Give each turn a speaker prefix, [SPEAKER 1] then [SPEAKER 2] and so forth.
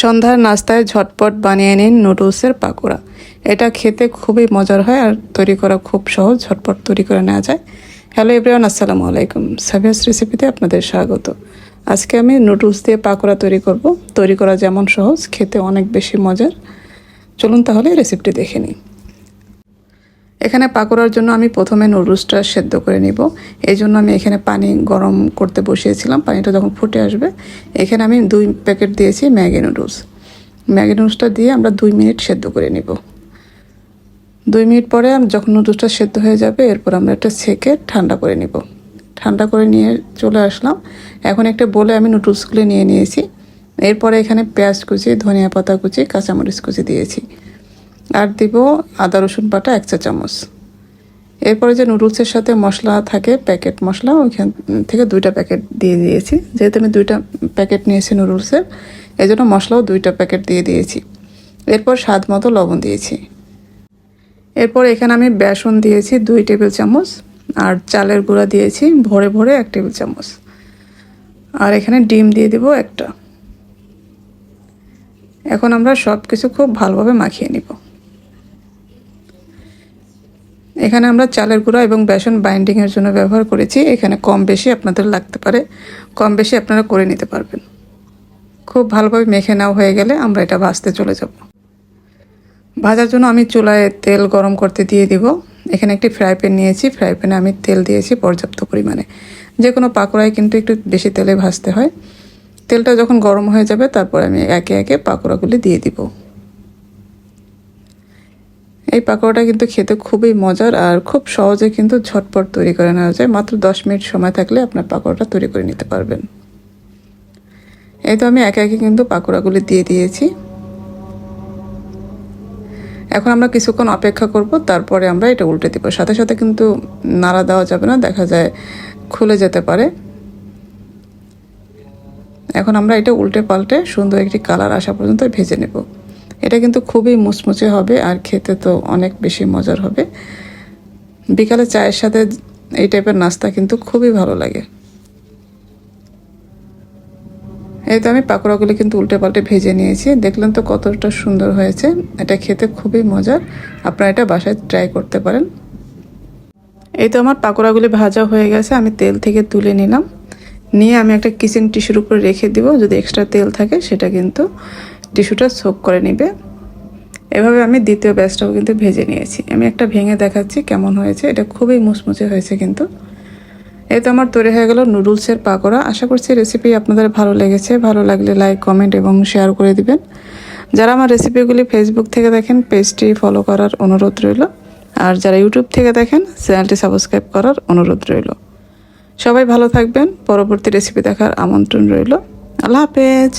[SPEAKER 1] সন্ধ্যার নাস্তায় ঝটপট বানিয়ে নিন নুডলসের পাকোড়া। এটা খেতে খুবই মজার হয় আর তৈরি করা খুব সহজ, ঝটপট তৈরি করে নেওয়া যায়। হ্যালো এভরিওয়ান, আসসালামু আলাইকুম। সাভিয়াস রেসিপিতে আপনাদের স্বাগত। আজকে আমি নুডলস দিয়ে পাকোড়া তৈরি করব। তৈরি করা যেমন সহজ, খেতে অনেক বেশি মজার। চলুন তাহলে রেসিপিটি দেখে নিই। এখানে পাকোড়ার জন্য আমি প্রথমে নুডলসটা সেদ্ধ করে নিব। এই জন্য আমি এখানে পানি গরম করতে বসিয়েছিলাম। পানিটা যখন ফুটে আসবে, এখানে আমি দুই প্যাকেট দিয়েছি ম্যাগি নুডলস। ম্যাগি নুডলসটা দিয়ে আমরা দুই মিনিট সেদ্ধ করে নিব। দুই মিনিট পরে যখন নুডলসটা সেদ্ধ হয়ে যাবে, এরপর আমরা একটা ছেঁকে ঠান্ডা করে নিব। ঠান্ডা করে নিয়ে চলে আসলাম। এখন একটা বলে আমি নুডলসগুলো নিয়ে নিয়েছি। এরপরে এখানে পেঁয়াজ কুচি, ধনিয়া পাতা কুচি, কাঁচামরিচ কুচি দিয়েছি। আর দিব আদা, রসুন বাটা, এক চা চামচ। এরপরে যে নুডলসের সাথে মশলা থাকে, প্যাকেট মশলা, ওইখান থেকে দুইটা প্যাকেট দিয়ে দিয়েছি। যেহেতু আমি দুইটা প্যাকেট নিয়েছি নুডলসের এই জন্য মশলাও দুইটা প্যাকেট দিয়ে দিয়েছি। এরপর স্বাদ মতো লবণ দিয়েছি। এরপর এখানে আমি বেসন দিয়েছি দুই টেবিল চামচ, আর চালের গুঁড়া দিয়েছি ভরে ভরে এক টেবিল চামচ। আর এখানে ডিম দিয়ে দিব একটা। এখন আমরা সব কিছু খুব ভালোভাবে মাখিয়ে নিব। এখানে আমরা চালের গুঁড়া এবং বেসন বাইন্ডিংয়ের জন্য ব্যবহার করেছি। এখানে কম বেশি আপনাদের লাগতে পারে। কম বেশি আপনারা করে নিতে পারবেন। খুব ভালোভাবে মেখে নেওয়া হয়ে গেলে আমরা এটা ভাজতে চলে যাব। ভাজার জন্য আমি চুলায় তেল গরম করতে দিয়ে দিব। এখানে একটি ফ্রাই প্যান নিয়েছি। ফ্রাই প্যানে আমি তেল দিয়েছি পর্যাপ্ত পরিমাণে। যে কোনো পাকোড়ায় কিন্তু একটু বেশি তেলে ভাজতে হয়। তেলটা যখন গরম হয়ে যাবে, তারপর আমি একে একে পাকোড়াগুলি দিয়ে দিব। এই পাকোড়াটা কিন্তু খেতে খুবই মজার আর খুব সহজে কিন্তু ঝটপট তৈরি করে নেওয়া যায়। মাত্র দশ মিনিট সময় থাকলে আপনার পাকোড়াটা তৈরি করে নিতে পারবেন। এই তো আমি একে একে কিন্তু পাকোড়াগুলি দিয়ে দিয়েছি। এখন আমরা কিছুক্ষণ অপেক্ষা করব, তারপরে আমরা এটা উল্টে দিব। সাথে সাথে কিন্তু নাড়া দেওয়া যাবে না, দেখা যায় খুলে যেতে পারে। এখন আমরা এটা উল্টে পাল্টে সুন্দর একটি কালার আসা পর্যন্ত ভেজে নেব। এটা কিন্তু খুবই মুচমুচে হবে আর খেতে তো অনেক বেশি মজার হবে। বিকালে চায়ের সাথে এই টাইপের নাস্তা কিন্তু খুবই ভালো লাগে। এই তো আমি পাকোড়াগুলি কিন্তু উল্টে পাল্টে ভেজে নিয়েছি। দেখলেন তো কতটা সুন্দর হয়েছে। এটা খেতে খুবই মজার। আপনারা এটা বাসায় ট্রাই করতে পারেন। এই তো আমার পাকোড়াগুলি ভাজা হয়ে গেছে। আমি তেল থেকে তুলে নিলাম। নিয়ে আমি একটা কিচেন টিস্যুর উপরে রেখে দিব। যদি এক্সট্রা তেল থাকে সেটা কিন্তু টিস্যুটা সোক করে নেবে। এভাবে আমি দ্বিতীয় ব্যাচটাও কিন্তু ভেজে নিয়েছি। আমি একটা ভেঙে দেখাচ্ছি কেমন হয়েছে। এটা খুবই মুচমুচে হয়েছে কিন্তু। এই তো আমার তৈরি হয়ে গেল নুডলসের পাকোড়া। আশা করছি রেসিপি আপনাদের ভালো লেগেছে। ভালো লাগলে লাইক কমেন্ট এবং শেয়ার করে দিবেন। যারা আমার রেসিপিগুলি ফেসবুক থেকে দেখেন পেজটি ফলো করার অনুরোধ রইল। আর যারা ইউটিউব থেকে দেখেন চ্যানেলটি সাবস্ক্রাইব করার অনুরোধ রইল। সবাই ভালো থাকবেন। পরবর্তী রেসিপি দেখার আমন্ত্রণ রইল। আল্লাহ হাফেজ।